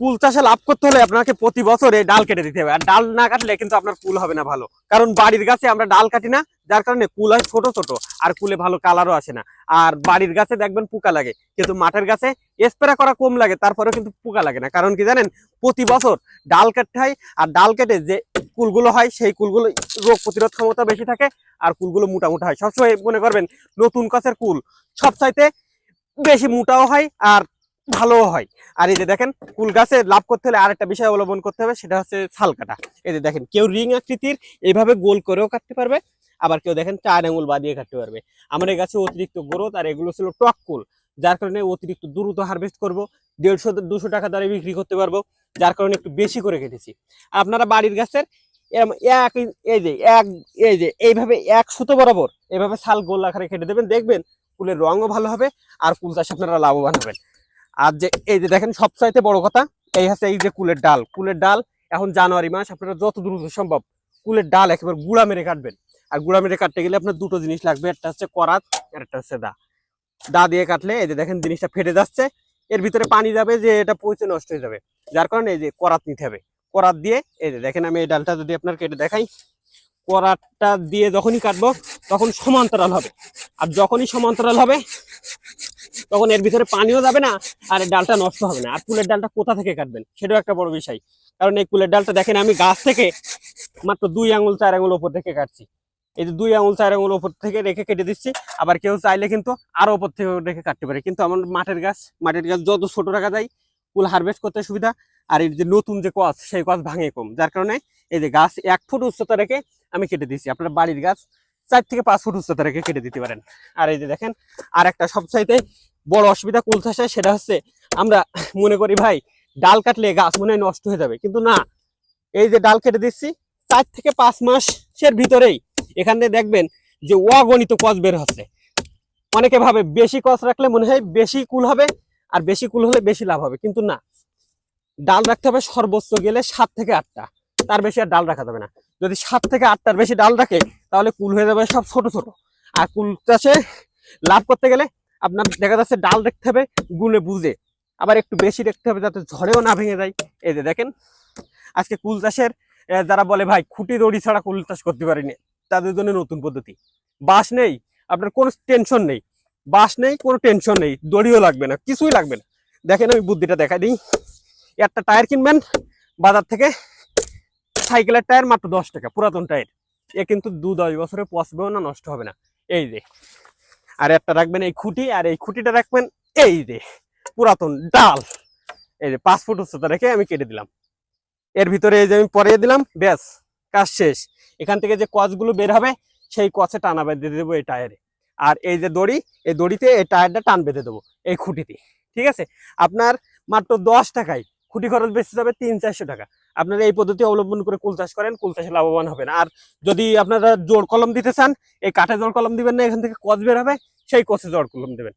কুল চাষে লাভ করতে হলে আপনাকে প্রতি বছরে ডাল কেটে দিতে হবে। আর ডাল না কাটলে কিন্তু আপনার কুল হবে না ভালো। কারণ বাড়ির গাছে আমরা ডাল কাটি না, যার কারণে কুল হয় ছোট ছোট, আর কুলে ভালো কালারও আসে না। আর বাড়ির গাছে দেখবেন পোকা লাগে, কিন্তু মাঠের গাছে স্প্রে করা কম লাগে, তারপরেও কিন্তু পোকা লাগে না। কারণ কি জানেন? প্রতি বছর ডাল কাটতে হয়, আর ডাল কেটে যে কুলগুলো হয়, সেই কুলগুলো রোগ প্রতিরোধ ক্ষমতা বেশি থাকে, আর কুলগুলো মোটা মোটা হয়। সবসময় মনে করবেন, নতুন গাছের কুল সবচাইতে বেশি মোটাও হয়, আর ভালোও হয়। আর এই যে দেখেন কুল গাছে লাভ করতে হলে আরেকটা বিষয় অবলম্বন করতে হবে, সেটা হচ্ছে ছাল কাটা। এই যে দেখেন, কেউ রিং আকৃতির এইভাবে গোল করেও কাটতে পারবে, আবার কেউ দেখেন চার আঙুল বাদিয়ে কাটতে পারবে। আমার এই গাছে অতিরিক্ত গ্রোথ আর এগুলো ছিল টক কুল, যার কারণে অতিরিক্ত দ্রুত হারভেস্ট করব, দেড়শো দুশো টাকা দরে বিক্রি করতে পারব, যার কারণে একটু বেশি করে কেটেছি। আপনারা বাড়ির গাছের এক এই যে এক, এই যে এইভাবে এক সুতো বরাবর এইভাবে ছাল গোল আকারে কেটে দেবেন, দেখবেন কুলের রঙও ভালো হবে, আর কুল চাষে আপনারা লাভবান হবেন। আর যে এই যে দেখেন সবচাইতে বড় কথা, এই হচ্ছে এই যে কুলের ডাল। কুলের ডাল এখন জানুয়ারি মাস, আপনারা যত দ্রুত সম্ভব কুলের ডাল একেবারে গুঁড়া মেরে কাটবেন। আর গুঁড়া মেরে কাটতে গেলে আপনার দুটো জিনিস লাগবে, একটা হচ্ছে করাত আর একটা হচ্ছে দা। দা দিয়ে কাটলে এই যে দেখেন জিনিসটা ফেটে যাচ্ছে, এর ভিতরে পানি যাবে যে এটা পচে নষ্ট হয়ে যাবে। যার কারণে এই যে করাত নিতে হবে। করাত দিয়ে এই যে দেখেন আমি এই ডালটা যদি আপনার কেটে দেখাই, করাতটা দিয়ে যখনই কাটবো, তখন সমান্তরাল হবে। আর যখনই সমান্তরাল হবে তখন এর ভিতরে পানিও যাবে না আর ডালটা নষ্ট হবে না। আর কুলের ডালটা কোথা থেকে কাটবেন? সেটাও একটা বড় বিষয়। কারণ এই কুলের ডালটা দেখেন, আমি গাছ থেকে মাত্র দুই আঙুল, চার আঙুল ওপর থেকে কাটছি। এই যে দুই আঙুল, চার আঙুল ওপর থেকে রেখে কেটে দিচ্ছি। আবার কেউ চাইলে কিন্তু আরও ওপর থেকে রেখে কাটতে পারে। কিন্তু আমার মাঠের গাছ মাটির গাছ যত ছোট রাখা যায়, কুল হারভেস্ট করতে সুবিধা। আর এই যে নতুন যে কচ সেই কচ ভাঙে কম। যার কারণে এই যে গাছ এক ফুট উচ্চতা রেখে আমি কেটে দিচ্ছি আপনার বাড়ির গাছ চার থেকে পাঁচ ফুট উচ্চতা রেখে কেটে দিতে পারেন। আর এই যে দেখেন আর একটা সবচাইতে বড় অসুবিধা কুল চাষে সেটা হচ্ছে আমরা মনে করি, ভাই, ডাল কাটলে গাছ মনে হয় নষ্ট হয়ে যাবে। কিন্তু না, এই যে ডাল কেটে দিচ্ছি, চার থেকে পাঁচ মাসের ভিতরেই এখান এখানে দেখবেন যে অগণিত কচ বের হচ্ছে। অনেকে ভাবে বেশি কচ রাখলে মনে হয় বেশি কুল হবে, আর বেশি কুল হলে বেশি লাভ হবে। কিন্তু না, ডাল রাখতে হবে সর্বোচ্চ গেলে সাত থেকে আটটা। তার বেশি আর ডাল রাখা যাবে না। যদি সাত থেকে আটটার বেশি ডাল রাখে, তাহলে কুল হয়ে যাবে সব ছোট ছোট। আর কুল চাষে লাভ করতে গেলে আপনার দেখা যাচ্ছে ডাল দেখতে হবে, গুলে বুঝে। আবার একটু বেশি দেখতে হবে যাতে ঝড়েও না ভেঙে যায়। এই যে দেখেন, আজকে কুল চাষের যারা বলে, ভাই, খুঁটি দড়ি ছাড়া কুল চাষ করতে পারিনি তাদের জন্য নতুন পদ্ধতি। বাঁশ নেই, আপনার কোনো টেনশন নেই। বাঁশ নেই, কোনো টেনশন নেই। দড়িও লাগবে না, কিছুই লাগবে না। দেখেন, আমি বুদ্ধিটা দেখাই দিই। একটা টায়ার কিনবেন, বাজার থেকে সাইকেলের টায়ার মাত্র দশ টাকা, পুরাতন টায়ার। এ কিন্তু দু দশ বছরে পচবেও না, নষ্ট হবে না। এই যে আর একটা রাখবেন এই খুঁটি, আর এই খুঁটিটা রাখবেন এই যে পুরাতন ডাল। এই যে পাঁচ ফুট উচ্চতা রেখে আমি কেটে দিলাম। এর ভিতরে এই যে আমি পরিয়ে দিলাম, ব্যাস, কাজ শেষ। এখান থেকে যে কচগুলো বের হবে, সেই কচে টানা বেঁধে দেবো এই টায়ারে। আর এই যে দড়ি, এই দড়িতে এই টায়ারটা টান বেঁধে দেবো এই খুঁটিতে। ঠিক আছে? আপনার মাত্র দশ টাকায় খুঁটি খরচ বেশি যাবে তিন চারশো টাকা। আপনারা এই পদ্ধতি অবলম্বন করে কুল চাষ করেন, কুল চাষে লাভবান হবেন। আর যদি আপনারা জোর কলম দিতে চান, এই কাঠে জোর কলম দিবেন না, এখান থেকে কচ বের হবে, সেই কচে জোর কলম দেবেন।